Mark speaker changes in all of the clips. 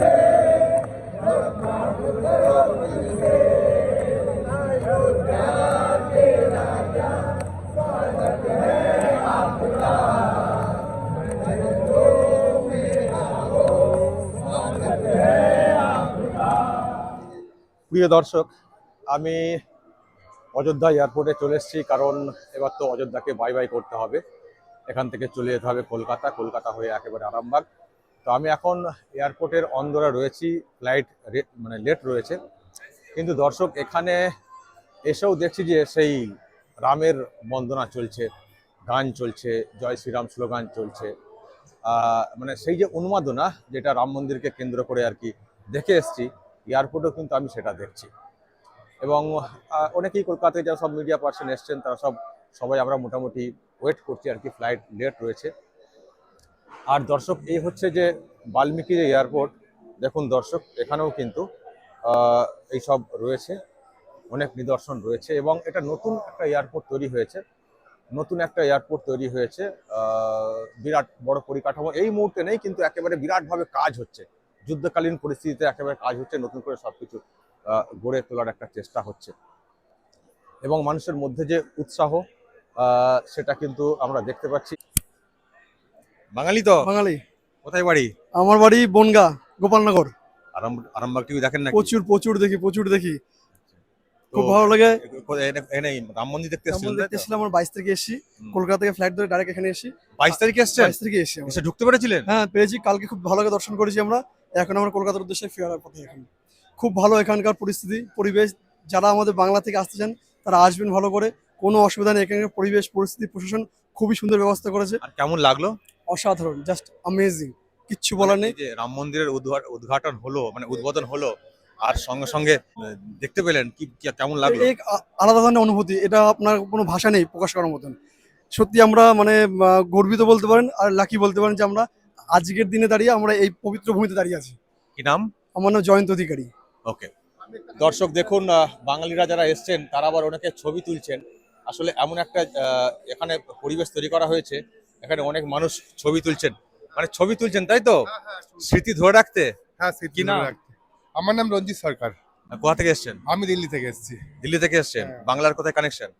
Speaker 1: Say প্রিয় দর্শক, আমি অযোধ্যা এয়ারপোর্টে চলে এসেছি, কারণ এবার তো অযোধ্যাকে বাই বাই করতে হবে। এখান থেকে চলে যেতে হবে কলকাতা কলকাতা হয়ে একেবারে আরামবাগ। তো আমি এখন এয়ারপোর্টের অন্দরে রয়েছি ফ্লাইট মানে লেট রয়েছে। কিন্তু দর্শক, এখানে এসেও দেখছি যে সেই রামের বন্দনা চলছে, গান চলছে, জয় শ্রীরাম স্লোগান চলছে। মানে সেই যে উন্মাদনা, যেটা রাম মন্দিরকে কেন্দ্র করে আর কি দেখে এসছি এয়ারপোর্টেও কিন্তু আমি সেটা দেখছি। এবং অনেকেই কলকাতায় যারা সব মিডিয়া পার্সন এসছেন, তারা সব, সবাই আমরা মোটামুটি ওয়েট করছি আর কি ফ্লাইট লেট রয়েছে। আর দর্শক, এই হচ্ছে যে বাল্মীকি যে এয়ারপোর্ট, দেখুন দর্শক, এখানেও কিন্তু এই সব রয়েছে, অনেক নিদর্শন রয়েছে এবং এটা নতুন একটা এয়ারপোর্ট তৈরি হয়েছে। নতুন একটা এয়ারপোর্ট তৈরি হয়েছে বিরাট বড় পরিকাঠামো। এই মুহূর্তে নেই, কিন্তু একেবারে বিরাটভাবে কাজ হচ্ছে। যুদ্ধকালীন পরিস্থিতিতে একেবারে কাজ হচ্ছে নতুন করে সবকিছু আহ, গড়ে তোলার একটা চেষ্টা হচ্ছে। এবং মানুষের মধ্যে যে উৎসাহ আহ, সেটা কিন্তু আমরা দেখতে পাচ্ছি। বাঙালি তো?
Speaker 2: বাঙালি।
Speaker 1: কোথায় বাড়ি?
Speaker 2: আমার বাড়ি বনগা গোপালনগর।
Speaker 1: আরাম আরামবাগ টিভি দেখেন না
Speaker 2: প্রচুর প্রচুর দেখি প্রচুর দেখি। খুব ভালো লাগে।
Speaker 1: রাম মন্দির দেখতে
Speaker 2: আমরা এসেছিলাম আমার বাইশ তারিখে এসেছি। কলকাতা থেকে ফ্লাইট ধরে ডাইরেক্ট এখানে এসেছি।
Speaker 1: বাইশ তারিখে এসছেন?
Speaker 2: বাইশ তারিখে
Speaker 1: এসে ঢুকতে পেরেছিলেন?
Speaker 2: হ্যাঁ পেয়েছি। কালকে খুব ভালো করে দর্শন করেছি আমরা। এখন আমরা কলকাতার উদ্দেশ্যে ফেরার পথে এখন। খুব ভালো এখানকার পরিস্থিতি পরিবেশ। যারা আমাদের বাংলা থেকে আসতে চান তারা আসবেন ভালো করে। কোনো অসুবিধা নেই এখানকার পরিবেশ পরিস্থিতি প্রশাসন খুবই সুন্দর ব্যবস্থা করেছে।
Speaker 1: আর কেমন লাগল?
Speaker 2: অসাধারণ জাস্ট আমেজিং কিচ্ছু বলার নেই।
Speaker 1: যে রাম মন্দিরের উদ্ঘা- উদ্ঘাটন হলো মানে উদ্বোধন হলো আর সঙ্গে সঙ্গে দেখতে পেলেন কি কি- কেমন লাগল?
Speaker 2: এক আলাদা ধরনের অনুভূতি এটা আপনার কোনো ভাষা নেই প্রকাশ করার মতন। সত্যি আমরা মানে গর্বিত বলতে পারেন আর লাকি বলতে পারেন যে আমরা আজকের দিনে দাঁড়িয়ে আমরা এই পবিত্র ভূমিতে দাঁড়িয়ে আছি।
Speaker 1: কি নাম?
Speaker 2: আমার নাম জয়ন্ত অধিকারী।
Speaker 1: ওকে। দর্শক দেখুন বাঙালিরা যারা এসছেন তারা আবার অনেকে ছবি তুলছেন। আসলে এমন একটা আহ, এখানে পরিবেশ তৈরি করা হয়েছে এখানে অনেক মানুষ ছবি তুলছেন। মানে ছবি তুলছেন তাই তো? স্মৃতি ধরে রাখতে?
Speaker 3: হ্যাঁ
Speaker 1: কি
Speaker 3: সিদ্ধি
Speaker 1: নাম?
Speaker 3: রাখতে। আমার নাম রঞ্জিত সরকার।
Speaker 1: কোথা থেকে এসছেন?
Speaker 3: আমি দিল্লি থেকে এসেছি।
Speaker 1: দিল্লি থেকে এসছেন।
Speaker 3: হ্যাঁ।
Speaker 1: বাংলার কোথায় কানেকশন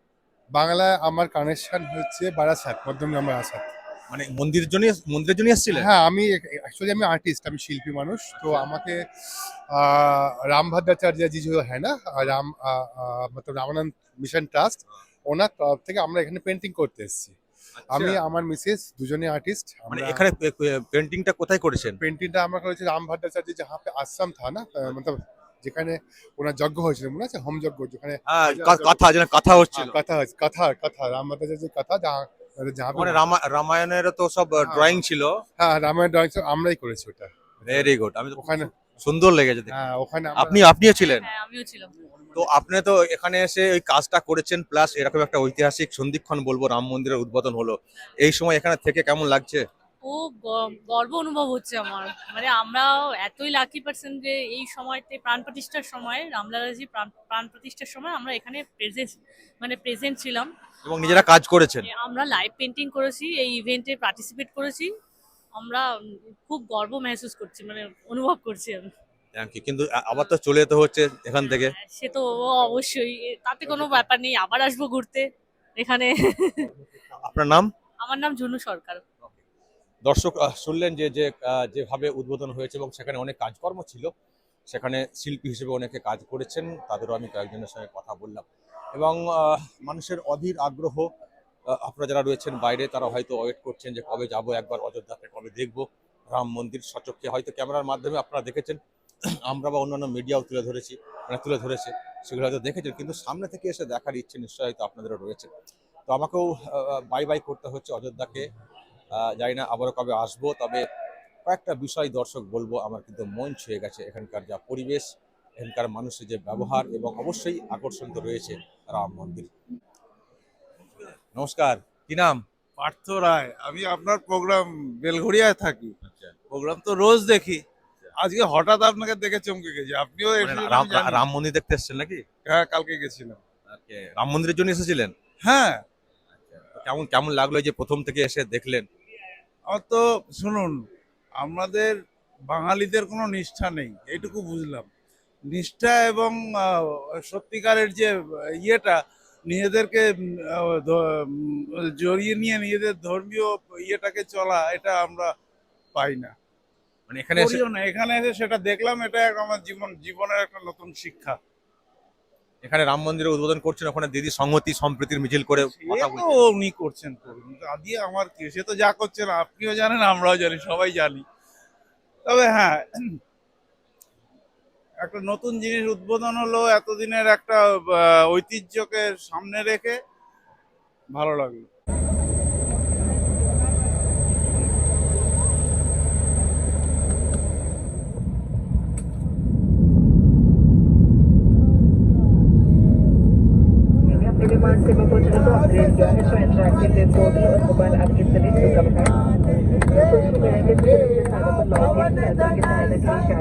Speaker 3: বাংলায় আমার কানেকশন হচ্ছে বারাসাত মধ্যমগ্রাম বারাসাত।
Speaker 1: মানে মন্দিরের জন্য মন্দিরের জন্য এসেছিলেন?
Speaker 3: হ্যাঁ আমি অ্যাকচুয়ালি আমি আর্টিস্ট আমি শিল্পী মানুষ। তো আচ্ছা। আমাকে রাম ভদ্রাচার্যজি যে হ্যাঁ না রাম মতলব রামানন্দ মিশন ট্রাস্ট ওনার তরফ থেকে আমরা এখানে পেন্টিং করতে এসেছি।
Speaker 1: আচ্ছা।
Speaker 3: আমি আমার মিসেস দুজনে আর্টিস্ট
Speaker 1: মানে এখানে পেন্টিংটা কোথায় করেছেন?
Speaker 3: পেন্টিংটা আমরা করেছি রাম ভট্টাচার্য যাহা পে আসাম থা না মতলব যেখানে ওনার যজ্ঞ হয়েছিল মনে আছে? হোম যজ্ঞ যেখানে
Speaker 1: হ্যাঁ, কথা যেন কথা হ্যাঁ, হচ্ছিল।
Speaker 3: কথা কথা কথা রাম ভদ্রাচার্যের কথা যা
Speaker 1: মানে রামায়ণের তো সব
Speaker 3: হ্যাঁ।
Speaker 1: ড্রয়িং ছিল।
Speaker 3: হ্যাঁ রামায়ণ ড্রয়িং আমরাই করেছি ওটা।
Speaker 1: ভেরি গুড আমি
Speaker 3: ওখানে
Speaker 1: সুন্দর লেগেছে
Speaker 3: হ্যাঁ ওখানে
Speaker 1: আপনি আপনিও ছিলেন?
Speaker 4: হ্যাঁ আমিও ছিলাম।
Speaker 1: তো আপনি তো এখানে এসে ওই কাজটা করেছেন প্লাস এরকম একটা ঐতিহাসিক সন্ধিক্ষণ বলব রাম মন্দিরের উদ্বোধন হলো। এই সময় এখানে থেকে কেমন লাগছে?
Speaker 4: ও গর্ব অনুভব হচ্ছে আমার। মানে আমরা এতই লাকি পার্সন যে এই সময়তে প্রাণ প্রতিষ্ঠার সময় রামলালাজি প্রাণ প্রাণ প্রতিষ্ঠার সময় আমরা এখানে প্রেজেন্ট মানে প্রেজেন্ট ছিলাম।
Speaker 1: এবং নিজেরা কাজ করেছেন।
Speaker 4: আমরা লাইভ পেন্টিং করেছি এই ইভেন্টে পার্টিসিপেট করেছি। আমরা খুব গর্ব মেহসুস করছি মানে অনুভব করছি আমি.
Speaker 1: কিন্তু আবার তো চলে যেতে হচ্ছে এখান থেকে।
Speaker 4: হ্যাঁ, সে তো অবশ্যই তাতে কোনো ব্যাপার নেই আবার আসব ঘুরতে এখানে।
Speaker 1: আপনার নাম?
Speaker 4: আমার নাম ঝুনু সরকার।
Speaker 1: দর্শক শুনলেন যে যে যেভাবে উদ্বোধন হয়েছে এবং সেখানে অনেক কাজকর্ম ছিল সেখানে শিল্পী হিসেবে অনেকে কাজ করেছেন তাদেরও আমি কয়েকজনের সঙ্গে কথা বললাম। এবং মানুষের অধীর আগ্রহ আপনারা যারা রয়েছেন বাইরে, তারা হয়তো ওয়েট করছেন যে কবে যাব, একবার অযোধ্যাতে কবে দেখব। রাম মন্দির সচক্ষে হয়তো ক্যামেরার মাধ্যমে আপনারা দেখেছেন। আমরা বা অন্যান্য মিডিয়াও তুলে ধরেছি মানে তুলে ধরেছে, সেগুলো হয়তো দেখেছেন, কিন্তু সামনে থেকে এসে দেখার ইচ্ছে নিশ্চয়ই হয়তো আপনাদেরও রয়েছে। তো আমাকেও বাই বাই করতে হচ্ছে অযোধ্যাকে। জানি না আবারও কবে আসব, তবে কয়েকটা বিষয় দর্শক বলব, আমার কিন্তু মন ছুঁয়ে গেছে এখানকার যা পরিবেশ, এখানকার মানুষের যে ব্যবহার এবং অবশ্যই আকর্ষণ তো রয়েছে। রাম মন্দির। নমস্কার কি নাম?
Speaker 5: পার্থ রায়। আমি আপনার প্রোগ্রাম বেলঘড়িয়ায় থাকি।
Speaker 1: আচ্ছা।
Speaker 5: প্রোগ্রাম তো রোজ দেখি। আজকে হঠাৎ আপনাকে দেখে চমকে গেছি। আপনিও
Speaker 1: মানে রাম রাম মন্দির দেখতে এসেছেন নাকি?
Speaker 5: হ্যাঁ কালকে গেছিলাম।
Speaker 1: রাম মন্দিরের জন্য এসেছিলেন?
Speaker 5: হ্যাঁ।
Speaker 1: কেমন কেমন লাগল যে প্রথম থেকে এসে দেখলেন?
Speaker 5: আমার তো শুনুন আমাদের বাঙালিদের কোনো নিষ্ঠা নেই এইটুকু বুঝলাম। নিষ্ঠা এবং সত্যিকারের যে ইয়েটা নিজেদেরকে জড়িয়ে নিয়ে নিজেদের ধর্মীয় ইয়েটাকে চলা এটা আমরা পাই না।
Speaker 1: মানে এখানে
Speaker 5: না এখানে এসে সেটা দেখলাম এটা এক আমার জীবন জীবনের একটা নতুন শিক্ষা।
Speaker 1: এখানে রাম মন্দিরের উদ্বোধন করছেন ওখানে দিদি সংহতি সম্প্রীতির মিছিল করে
Speaker 5: উনি করছেন দিয়ে আমার কি সে তো যা করছেন আপনিও জানেন আমরাও জানি সবাই জানি। তবে হ্যাঁ একটা নতুন জিনিস উদ্বোধন হলো এতদিনের একটা ঐতিহ্যকে সামনে রেখে ভালো লাগল
Speaker 6: Thank you.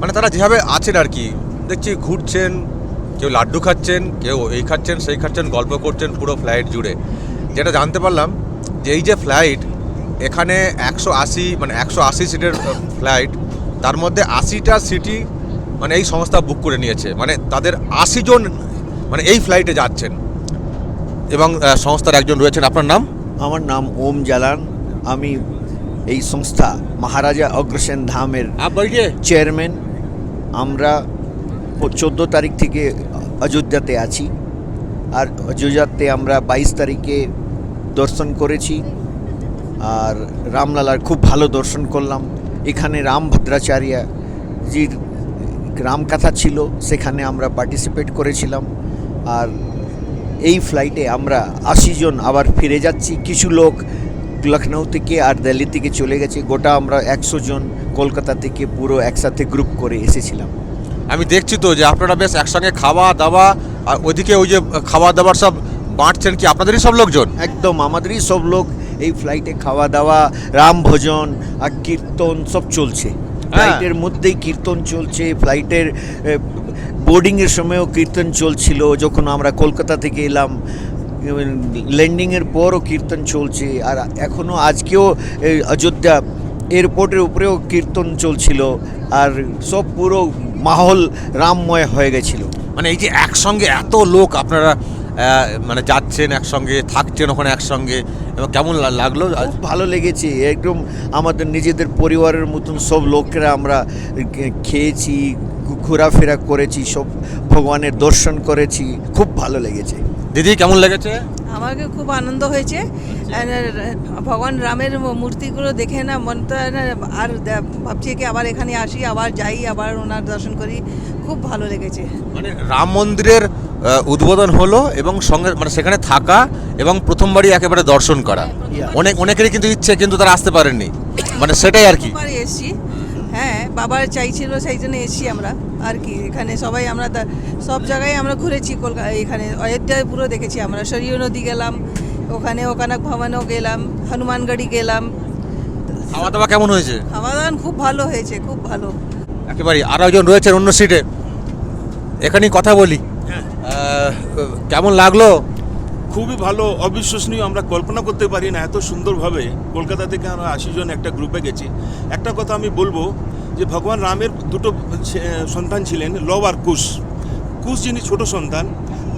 Speaker 1: মানে তারা যেভাবে আছেন আর কি, দেখছি ঘুরছেন, কেউ লাড্ডু খাচ্ছেন, কেউ এই খাচ্ছেন, সেই খাচ্ছেন, গল্প করছেন পুরো ফ্লাইট জুড়ে। যেটা জানতে পারলাম যে এই যে ফ্লাইট, এখানে একশো আশি মানে একশো আশি সিটের ফ্লাইট, তার মধ্যে আশিটা সিটি মানে এই সংস্থা বুক করে নিয়েছে। মানে তাদের আশি জন মানে এই ফ্লাইটে যাচ্ছেন। এবং সংস্থার একজন রয়েছেন, আপনার নাম?
Speaker 7: আমার নাম ওম জালান। আমি এই সংস্থা মহারাজা অগ্রসেন ধামের চেয়ারম্যান। আমরা চোদ্দ তারিখ থেকে অযোধ্যাতে আছি আর অযোধ্যাতে আমরা বাইশ তারিখে দর্শন করেছি আর রামলালার খুব ভালো দর্শন করলাম। এখানে রাম ভদ্রাচার্য জির রামকথা ছিল সেখানে আমরা পার্টিসিপেট করেছিলাম আর এই ফ্লাইটে আমরা আশি জন আবার ফিরে যাচ্ছি। কিছু লোক লখনৌ থেকে আর দিল্লি থেকে চলে গেছে। গোটা আমরা একশো জন কলকাতা থেকে পুরো একসাথে গ্রুপ করে এসেছিলাম।
Speaker 1: আমি দেখছি তো যে আপনারা বেশ একসঙ্গে খাওয়া দাওয়া আর ওইদিকে ওই যে খাওয়া দাওয়ার সব বাঁটছেন কি? আপনাদেরই সব লোকজন?
Speaker 7: একদম আমাদেরই সব লোক এই ফ্লাইটে খাওয়া দাওয়া রাম ভজন আর কীর্তন সব চলছে। ফ্লাইটের মধ্যেই কীর্তন চলছে ফ্লাইটের বোর্ডিংয়ের সময়ও কীর্তন চলছিল। যখন আমরা কলকাতা থেকে এলাম ল্যান্ডিংয়ের পরও কীর্তন চলছে আর এখনও আজকেও এই অযোধ্যা এয়ারপোর্টের উপরেও কীর্তন চলছিল আর সব পুরো মাহল রামময় হয়ে গেছিল।
Speaker 1: মানে এই যে একসঙ্গে এত লোক আপনারা মানে যাচ্ছেন একসঙ্গে থাকছেন ওখানে একসঙ্গে এবং কেমন লাগল?
Speaker 7: ভালো লেগেছে একদম আমাদের নিজেদের পরিবারের মতন সব লোকেরা আমরা খেয়েছি ঘোরাফেরা করেছি সব ভগবানের দর্শন করেছি খুব ভালো লেগেছে।
Speaker 1: দিদি কেমন লেগেছে?
Speaker 8: আমাকে খুব আনন্দ হয়েছে। ভগবান রামের মূর্তিগুলো দেখে না মনটা না আর ভাবছি কি আবার এখানে আসি আবার যাই আবার ওনার দর্শন করি। খুব ভালো লেগেছে।
Speaker 1: মানে রাম মন্দিরের উদ্বোধন হলো এবং সঙ্গে মানে সেখানে থাকা এবং প্রথমবারই একেবারে দর্শন করা। অনেক অনেকেরই কিন্তু ইচ্ছে কিন্তু তারা আসতে পারেননি। মানে সেটাই আর কি।
Speaker 8: এসছি। হ্যাঁ বাবার চাইছিল সেই জন্য এসছি আমরা। আর কি এখানে সবাই আমরা সব জায়গায় আমরা ঘুরেছি কলকাতা এখানে অযোধ্যায় পুরো দেখেছি আমরা। সরিয় নদী গেলাম ওখানে ওখানে ভবনও গেলাম হনুমানগড়ি গেলাম।
Speaker 1: খাওয়া দাওয়া কেমন হয়েছে?
Speaker 8: খাওয়া দাওয়া খুব ভালো হয়েছে খুব ভালো।
Speaker 1: একেবারে আর একজন রয়েছেন অন্য সিটে এখানেই কথা বলি। কেমন লাগল?
Speaker 9: খুবই ভালো, অবিশ্বসনীয় আমরা কল্পনা করতে পারি না এত সুন্দরভাবে কলকাতা থেকে আমরা আশি জন একটা গ্রুপে গেছি। একটা কথা আমি বলব যে ভগবান রামের দুটো সন্তান ছিলেন, লব আর কুশ। কুশ যিনি ছোট সন্তান,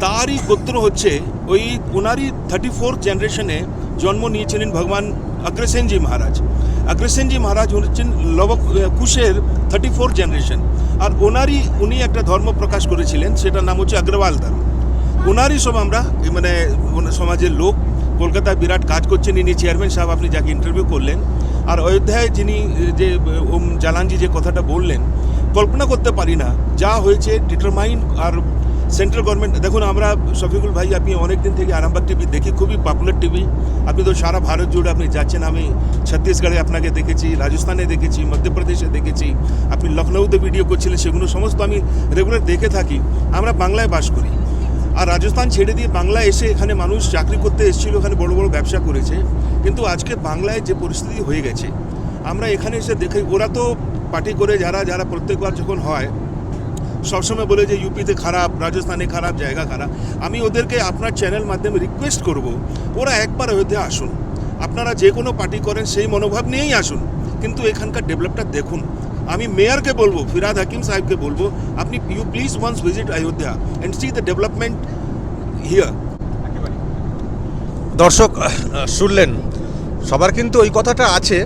Speaker 9: তারই গোত্র হচ্ছে ওই ওনারই থার্টি ফোর্থ জেনারেশনে জন্ম নিয়েছিলেন ভগবান অগ্রসেনজি মহারাজ। অগ্রসেনজি মহারাজ হচ্ছেন লব, কুশের থার্টি ফোর জেনারেশন আর ওনারই উনি একটা ধর্ম প্রকাশ করেছিলেন, সেটার নাম হচ্ছে অগ্রওয়াল ধর্ম। ওনারই সব আমরা মানে সমাজের লোক। কলকাতায় বিরাট কাজ করছেন, ইনি চেয়ারম্যান সাহেব, আপনি যাকে ইন্টারভিউ করলেন। আর অযোধ্যায় যিনি যে ওম জালানজি যে কথাটা বললেন, কল্পনা করতে পারি না, যা হয়েছে ডিটারমাইন আর সেন্ট্রাল গভর্নমেন্ট দেখুন, আমরা শফিকুল ভাই, আপনি অনেক দিন থেকে আরামবাগ টিভি দেখি, খুবই পপুলার টিভি আপনি তো সারা ভারত জুড়ে আপনি যাচ্ছেন, আমি ছত্তিশগড়ে আপনাকে দেখেছি, রাজস্থানে দেখেছি, মধ্যপ্রদেশে দেখেছি, আপনি লখনৌতে ভিডিও করছিলেন, সেগুলো সমস্ত আমি রেগুলার দেখে থাকি। আমরা বাংলায় বাস করি। আর রাজস্থান ছেড়ে দিয়ে বাংলায় এসে এখানে মানুষ চাকরি করতে এসেছিল, এখানে বড় বড় ব্যবসা করেছে। কিন্তু আজকে বাংলায় যে পরিস্থিতি হয়ে গেছে, আমরা এখানে এসে দেখে, ওরা তো পার্টি করে যারা যারা প্রত্যেকবার যখন হয়, সবসময় বলে যে ইউপিতে খারাপ, রাজস্থানে খারাপ, জায়গা খারাপ। আমি ওদেরকে আপনার চ্যানেল মাধ্যমে রিকোয়েস্ট করব, ওরা একবার অযোধ্যা আসুন। আপনারা যে কোনো পার্টি করেন, সেই মনোভাব নিয়েই আসুন। কিন্তু এখানকার ডেভেলপটা দেখুন। আমি মেয়রকে বলব, ফিরাদ হাকিম সাহেবকে বলব, আপনি you please once visit Ayodhya and see the development here
Speaker 1: দর্শক শুনলেন, সবার কিন্তু ওই কথাটা আছে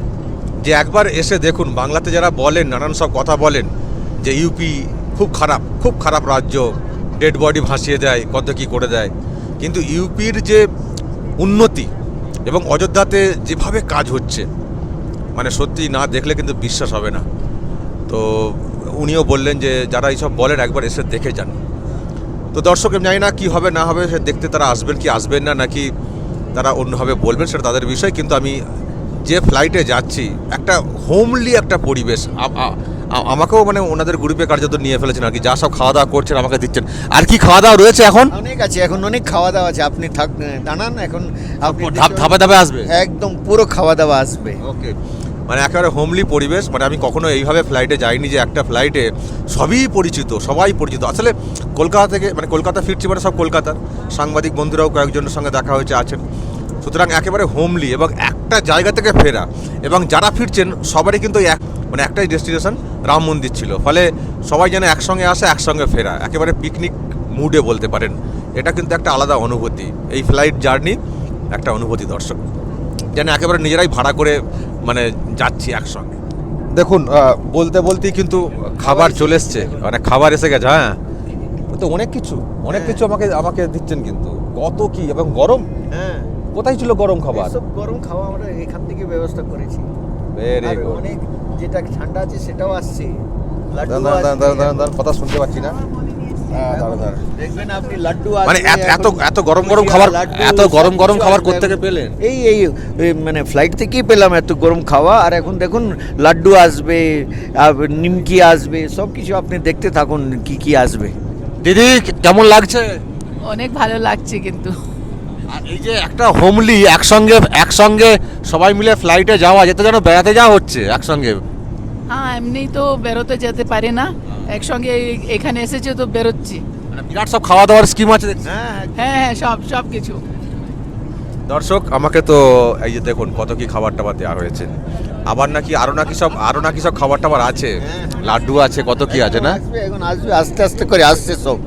Speaker 1: যে একবার এসে দেখুন, বাংলাতে যারা বলেন, নানান সব কথা বলেন, যে ইউপি খুব খারাপ খুব খারাপ রাজ্য ডেড বডি ভাসিয়ে দেয় কত কী করে দেয়। কিন্তু ইউপির যে উন্নতি এবং অযোধ্যাতে যেভাবে কাজ হচ্ছে মানে সত্যি না দেখলে কিন্তু বিশ্বাস হবে না। তো উনিও বললেন যে যারা এইসব বলেন একবার এসে দেখে যান। তো দর্শক জানি না কী হবে না হবে সে দেখতে তারা আসবেন কি আসবেন না নাকি তারা অন্যভাবে বলবেন সেটা তাদের বিষয়। কিন্তু আমি যে ফ্লাইটে যাচ্ছি একটা হোমলি একটা পরিবেশ। আমাকেও মানে ওনাদের গ্রুপে কার্যত নিয়ে ফেলেছেন আর কি। যা সব খাওয়া দাওয়া করছেন আমাকে দিচ্ছেন। আর কি খাওয়া দাওয়া রয়েছে এখন?
Speaker 7: অনেক আছে এখন অনেক খাওয়া দাওয়া আছে। আপনি থাক দাঁড়ান এখন আপনি
Speaker 1: ধাপে ধাপে আসবে?
Speaker 7: একদম পুরো খাওয়া দাওয়া আসবে।
Speaker 1: ওকে। মানে একেবারে হোমলি পরিবেশ মানে আমি কখনো এইভাবে ফ্লাইটে যাইনি যে একটা ফ্লাইটে সবই পরিচিত, সবাই পরিচিত। আসলে কলকাতা থেকে মানে কলকাতা ফিরছি মানে সব কলকাতার। সাংবাদিক বন্ধুরাও কয়েকজনের সঙ্গে দেখা হয়েছে, আছেন। সুতরাং একেবারে হোমলি এবং একটা জায়গা থেকে ফেরা এবং যারা ফিরছেন, সবারই কিন্তু এক মানে একটাই ডেস্টিনেশন রাম মন্দির ছিল। ফলে সবাই যেন একসঙ্গে আসে, একসঙ্গে ফেরা। একেবারে পিকনিক মুডে বলতে পারেন। এটা কিন্তু একটা আলাদা অনুভূতি। এই ফ্লাইট জার্নি একটা অনুভূতি দর্শক। যেন একেবারে নিজেরাই ভাড়া করে মানে যাচ্ছি একসঙ্গে। দেখুন বলতে বলতেই কিন্তু খাবার চলে এসছে। মানে খাবার এসে গেছে হ্যাঁ। তো অনেক কিছু অনেক কিছু আমাকে আমাকে দিচ্ছেন কিন্তু। কত কি এবং গরম?
Speaker 7: হ্যাঁ।
Speaker 1: কোথায় ছিল গরম খাবার?
Speaker 7: সব গরম খাওয়া আমরা এখান থেকে ব্যবস্থা করেছি।
Speaker 1: ভেরি গুড
Speaker 7: অনেক যেটা ঠান্ডা আছে সেটাও আসছে।
Speaker 1: দাঁড়ান দাঁড়ান দাঁড়ান দাঁড়ান দাঁড়ান কথা শুনতে পাচ্ছি না।
Speaker 7: দেখবেন আপনি লাড্ডু
Speaker 1: মানে
Speaker 7: আসবে
Speaker 1: এত- এত গরম গরম খাবার
Speaker 7: লাড্ডু,
Speaker 1: এত গরম গরম খাবার
Speaker 7: আসবে
Speaker 1: কোত্থেকে পেলেন?
Speaker 7: এই এই এই মানে ফ্লাইট থেকেই পেলাম এত গরম খাওয়া আর এখন দেখুন লাড্ডু আসবে নিমকি আসবে সব কিছু আপনি দেখতে থাকুন কি কি আসবে।
Speaker 1: দিদি কেমন লাগছে?
Speaker 8: অনেক ভালো লাগছে কিন্তু।
Speaker 1: আর এই যে একটা হোমলি একসঙ্গে একসঙ্গে সবাই মিলে ফ্লাইটে যাওয়া যেতে যেন বেড়াতে যাওয়া হচ্ছে একসঙ্গে।
Speaker 8: হ্যাঁ এমনি তো বেরোতে যেতে পারি না। একসঙ্গে এখানে এসেছে তো বেরোচ্ছি।
Speaker 1: মানে বিরাট সব খাওয়া দাওয়ার স্কিম আছে
Speaker 7: হ্যাঁ
Speaker 8: হ্যাঁ। হ্যাঁ সব সব কিছু।
Speaker 1: দর্শক আমাকে তো এই যে দেখুন কত কি খাবার টাবার দেওয়া হয়েছে। আবার নাকি আরও নাকি সব আরও নাকি সব খাবার টাবার আছে লাড্ডু আছে কত কি আছে না?
Speaker 7: এখন আসবে আস্তে আস্তে করে আসছে সব।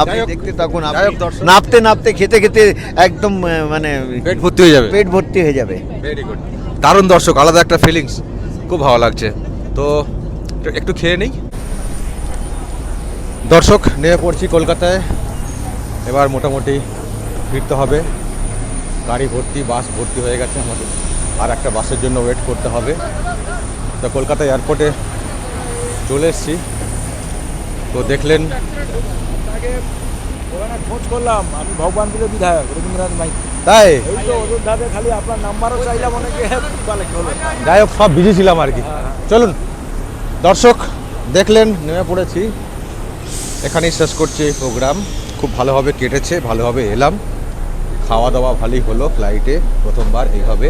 Speaker 7: আপনি দেখতে আপনি নাপতে নাপতে খেতে খেতে একদম মানে
Speaker 1: পেট ভর্তি হয়ে যাবে।
Speaker 7: পেট ভর্তি হয়ে যাবে।
Speaker 1: ভেরি গুড দারুণ দর্শক আলাদা একটা ফিলিংস খুব ভালো লাগছে। তো একটু খেয়ে নেই? দর্শক, নেমে পড়ছি কলকাতায়। এবার মোটামুটি ফিরতে হবে। গাড়ি ভর্তি, বাস ভর্তি হয়ে গেছে আমাদের। আর একটা বাসের জন্য ওয়েট করতে হবে। তো কলকাতা এয়ারপোর্টে চলে এসেছি। তো দেখলেন
Speaker 10: খোঁজ করলাম আমি ভগবানপুরের বিধায়ক রবীন্দ্রনাথ
Speaker 1: তাই?
Speaker 10: খালি আপনার নাম্বারও চাইলাম
Speaker 1: যাই হোক, সব বিজি ছিলাম আর কি। চলুন, দর্শক, দেখলেন, নেমে পড়েছি। এখানেই শেষ করছি এই প্রোগ্রাম খুব ভালোভাবে কেটেছে ভালোভাবে এলাম। খাওয়া দাওয়া ভালোই হলো ফ্লাইটে প্রথমবার এইভাবে।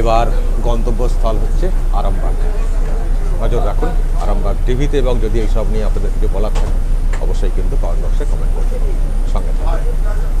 Speaker 1: এবার গন্তব্যস্থল হচ্ছে আরামবাগ। নজর রাখুন, আরামবাগ টিভিতে এবং যদি এইসব নিয়ে আপনাদের কিছু বলার থাকে, অবশ্যই কিন্তু কমেন্ট বক্সে কমেন্ট করবেন। সঙ্গে থাকবেন